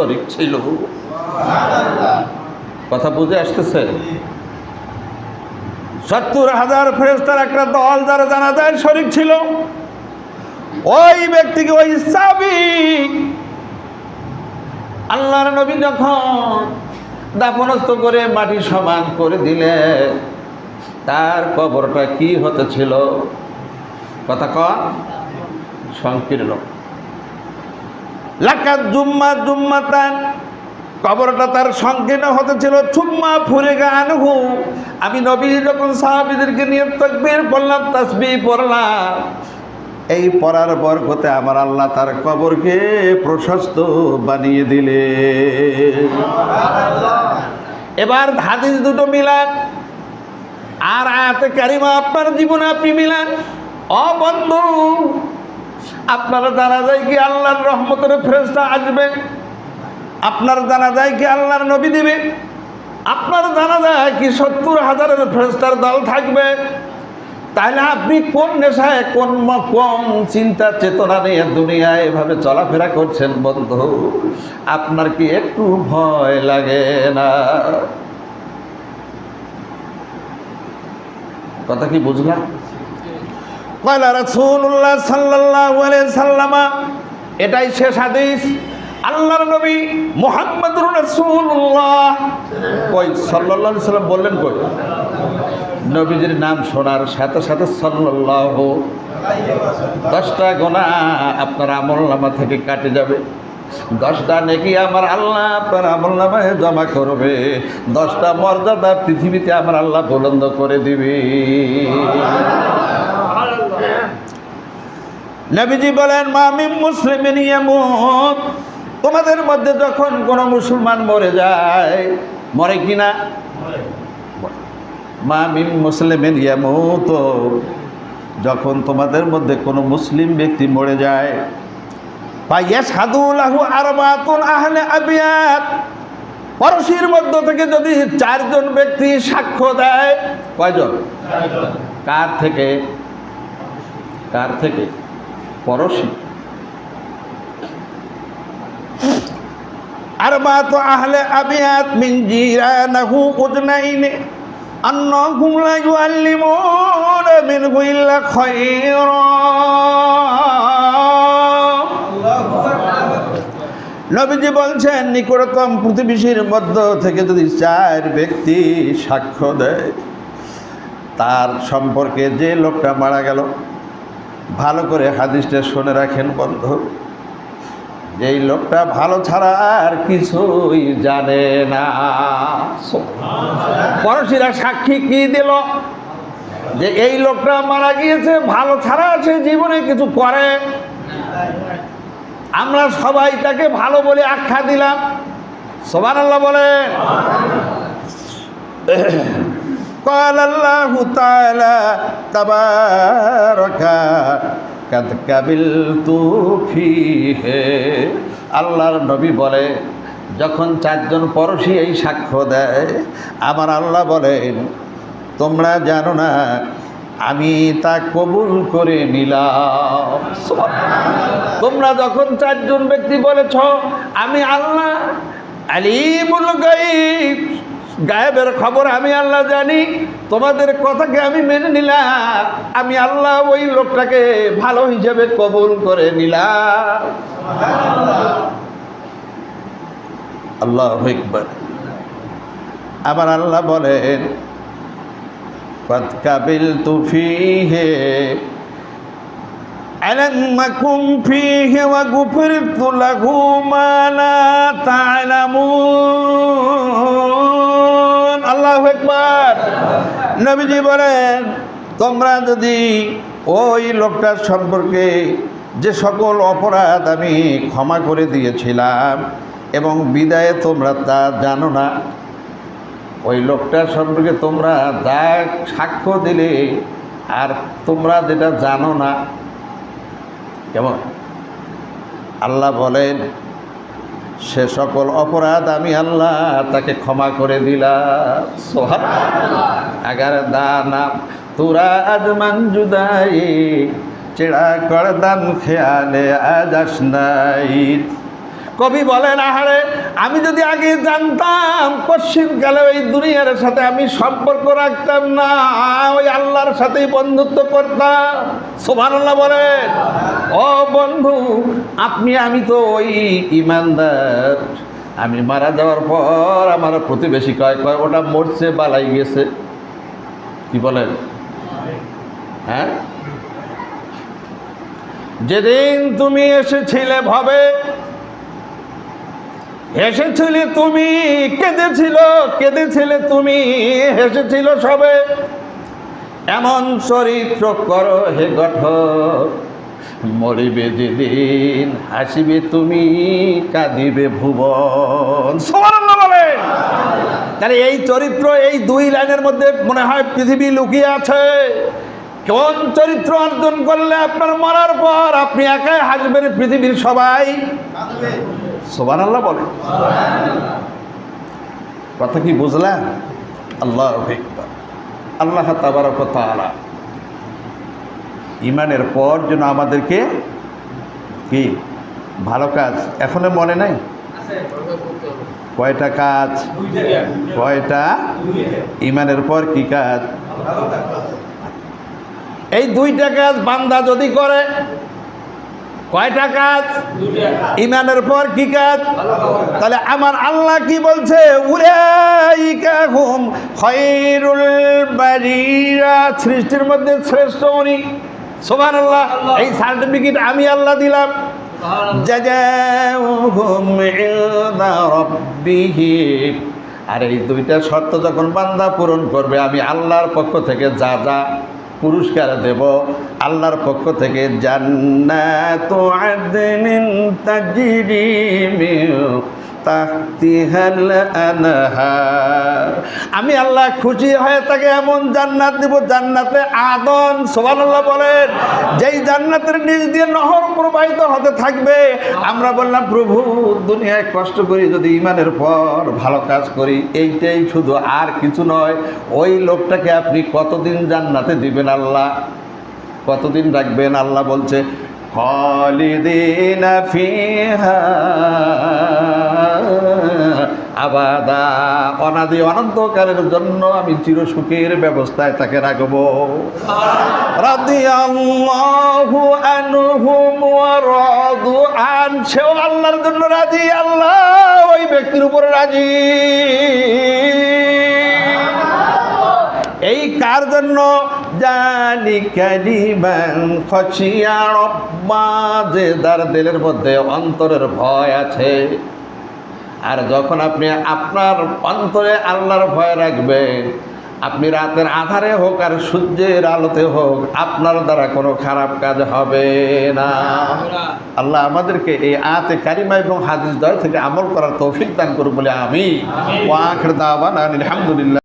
শরিক ছিল। কথা বুঝে আসতেছে? সত্তর হাজার ফেরেস্তার একটা দল যারা জানাজায় শরিক ছিল, ওই ব্যক্তিকে, ওই সাবিক আল্লাহর নবী যখন দাপনস্থ করে মাটি সমান করে দিলে, তার কবরটা কি হতেছিল কথা কন সংকীর্ণ। লাকাত জুম্মা জুম্মাতান। কবরটা তার সংকীর্ণ হতেছিল চুম্মা ফুরে গানহু আমি নবী যখন সাহাবিদেরকে নিয়ে তকবীর পড়লাম তাসবি পড়লাম। এই পড়ার বরকতে আমার আল্লাহ তার কবরকে প্রশস্ত বানিয়ে দিলে এবার হাদিস দুটো মিলান। আর আয়াতে কারিমা আপনার জীবনে আপনি মিলান। অ বন্ধু আপনারা জানা যায় কি আল্লাহর রহমতের ফেরেস্তা আসবে? আপনার জানা যায় কি আল্লাহর নবী দিবে? আপনার জানা যায় কি সত্তর হাজারের ফেরেস্তার দল থাকবে? তাহলে আপনি কোন নেশায়, কোন ম- কোন চিন্তা চেতনা নিয়ে দুনিয়ায় এভাবে চলাফেরা করছেন বন্ধু? আপনার কি একটু ভয় লাগে না? কথা কি বুঝলাম? কয়লা রাসূলুল্লাহ সাল্লাল্লাহু আলাইহি সাল্লামা এটাই শেষ হাদিস। আল্লাহর নবী মুহাম্মদুর রাসূলুল্লাহ। কই আলাইহি সাল্লাম বললেন কই? নবীজির নাম শোনার সাথে সাথে সাল্লাল্লাহু দশটা গোনা আপনার আমল নামা থেকে কাটে যাবে। দশটা নেকি আমার আল্লাহ আপনার আমল নামায় জমা করবে। দশটা মর্যাদা পৃথিবীতে আমার আল্লাহ বুলন্দ করে দিবে। নবীজি বলেন মামিম ইয়ামুত। তোমাদের মধ্যে যখন কোনো মুসলমান মরে যায়, মরে কিনা মামিম মুসলিমিন ইয়ামুত। যখন তোমাদের মধ্যে কোনো মুসলিম ব্যক্তি মরে যায় পড়শির মধ্য থেকে যদি চারজন ব্যক্তি সাক্ষ্য দেয়, কয়জন? কার থেকে? কার থেকে? পড়শি আরবাতু আহলে আবিয়াত মিন জিরানাহু উজনাইনে أنهم لا يعلمون منه إلا خيرا নবীজি বলছেন নিকটতম প্রতিবেশীর মধ্য থেকে যদি চার ব্যক্তি সাক্ষ্য দেয় তার সম্পর্কে যে লোকটা মারা গেল ভালো করে হাদিসটা শুনে রাখেন বন্ধু। যেই লোকটা ভালো ছাড়া আর কিছুই জানে না। পড়শিরা সাক্ষী কি দিল? যে এই লোকটা মারা গিয়েছে, ভালো ছাড়া সে জীবনে কিছু করে। আমরা সবাই তাকে ভালো বলে আখ্যা দিলাম। সোমান আল্লাহ বলেন। قال الله تعالى تبارك قد قبلت فيه আল্লাহর নবী বলে যখন চারজন পড়শি এই সাক্ষ্য দেয় আমার আল্লাহ বলেন তোমরা জানো না আমি তা কবুল করে নিলাম তোমরা যখন চারজন ব্যক্তি বলেছ আমি আল্লাহ আলিমুল গাইব গায়েবের খবর আমি আল্লাহ জানি তোমাদের কথাকে আমি মেনে নিলাম আমি আল্লাহ ওই লোকটাকে ভালো হিসেবে কবুল করে নিলাম আল্লাহ একবার আবার আল্লাহ বলেন قد قبلت فيه ألمكم فيه وغفرت له ما لا تعلمون আল্লাহ একবার নবীজি বলেন, তোমরা যদি ওই লোকটার সম্পর্কে যে সকল অপরাধ আমি ক্ষমা করে দিয়েছিলাম এবং বিদায়ে তোমরা তা জানো না, ওই লোকটার সম্পর্কে তোমরা যা সাক্ষ্য দিলে আর তোমরা যেটা জানো না। কেমন? আল্লাহ বলেন সে সকল অপরাধ আমি আল্লাহ তাকে ক্ষমা করে দিলাম। সোহার আগার দানা তোরা আজ মঞ্জুদাই চেড়া করদান খেয়ালে আজ আস নাই। কবি বলেন, আহারে, আমি যদি আগে জানতাম পশ্চিমকালে ওই দুনিয়ার সাথে আমি সম্পর্ক রাখতাম না, ওই আল্লাহর সাথেই বন্ধুত্ব করতাম? সোমান আল্লাহ বলেন, ও বন্ধু, আপনি, আমি তো ওই ইমানদার। আমি মারা যাওয়ার পর আমার প্রতিবেশী কয় কয়, ওটা মরছে, বালাই গেছে। কি বলেন? হ্যাঁ? যেদিন তুমি এসেছিলে ভাবে হেসেছিলে তুমি, কেঁদেছিল, কেঁদেছিলে তুমি, হেসেছিল সবে। এমন চরিত্র করো হে গঠন মরিবে যেদিন হাসিবে তুমি, কাঁদিবে ভুবন। বলে। তাহলে এই চরিত্র, এই দুই লাইনের মধ্যে মনে হয় পৃথিবী লুকিয়ে আছে। কোন চরিত্র অর্জন করলে আপনার মরার পর আপনি একাই হাসবেন পৃথিবীর সবাই? সোবান আল্লাহ বলে কথা কি বুঝলেন? আল্লাহ। আল্লাহ তাবারক তাআলা ইমানের পর যেন আমাদেরকে কি? ভালো কাজ। এখনও মনে নাই? কয়টা কাজ? কয়টা? ইমানের পর কি কাজ? এই দুইটা কাজ বান্দা যদি করে, কয়টা কাজ? ইমানের পর কি কাজ? তাহলে আমার আল্লাহ কি বলছে? সৃষ্টির মধ্যে শ্রেষ্ঠ উনি। সোমান আল্লাহ এই সার্টিফিকেট আমি আল্লাহ দিলাম। আর এই দুইটা শর্ত যখন বান্দা পূরণ করবে, আমি আল্লাহর পক্ষ থেকে যা যা পুরস্কার দেব আল্লাহর পক্ষ থেকে জান্নাত আদনিন তাজরি মিন আমি আল্লাহ খুশি হয়ে তাকে এমন জান্নাত দিব জান্নাতে আদন, সুবহানাল্লাহ বলেন। যেই জান্নাতের নিজ দিয়ে নহর প্রবাহিত হতে থাকবে, আমরা বললাম, প্রভু, দুনিয়ায় কষ্ট করি, যদি ইমানের পর ভালো কাজ করি, এইটাই শুধু আর কিছু নয়। ওই লোকটাকে আপনি কতদিন জান্নাতে দিবেন আল্লাহ? কতদিন রাখবেন? আল্লাহ বলছে খালিদিনা ফিহা। আবাদা, অনাদি, অনন্তকালের জন্য আমি চিরসুখের ব্যবস্থায় তাকে রাখব। রাদিয়াল্লাহু আনহুম ওয়া রাদু আন। সেও আল্লাহর জন্য রাজি, আল্লাহ ওই ব্যক্তির উপরে রাজি। এই কার জন্য? রব্বা যে তার দিলের মধ্যে অন্তরের ভয় আছে। আর যখন আপনি আপনার অন্তরে আল্লাহর ভয় রাখবেন আপনি রাতের আধারে হোক আর সূর্যের আলোতে হোক আপনার দ্বারা কোনো খারাপ কাজ হবে না। আল্লাহ আমাদেরকে এই আতে কারিমা এবং হাদিস দয় থেকে আমল করার তৌফিক দান করুন বলে আমি। দাওয়ান আলহামদুলিল্লাহ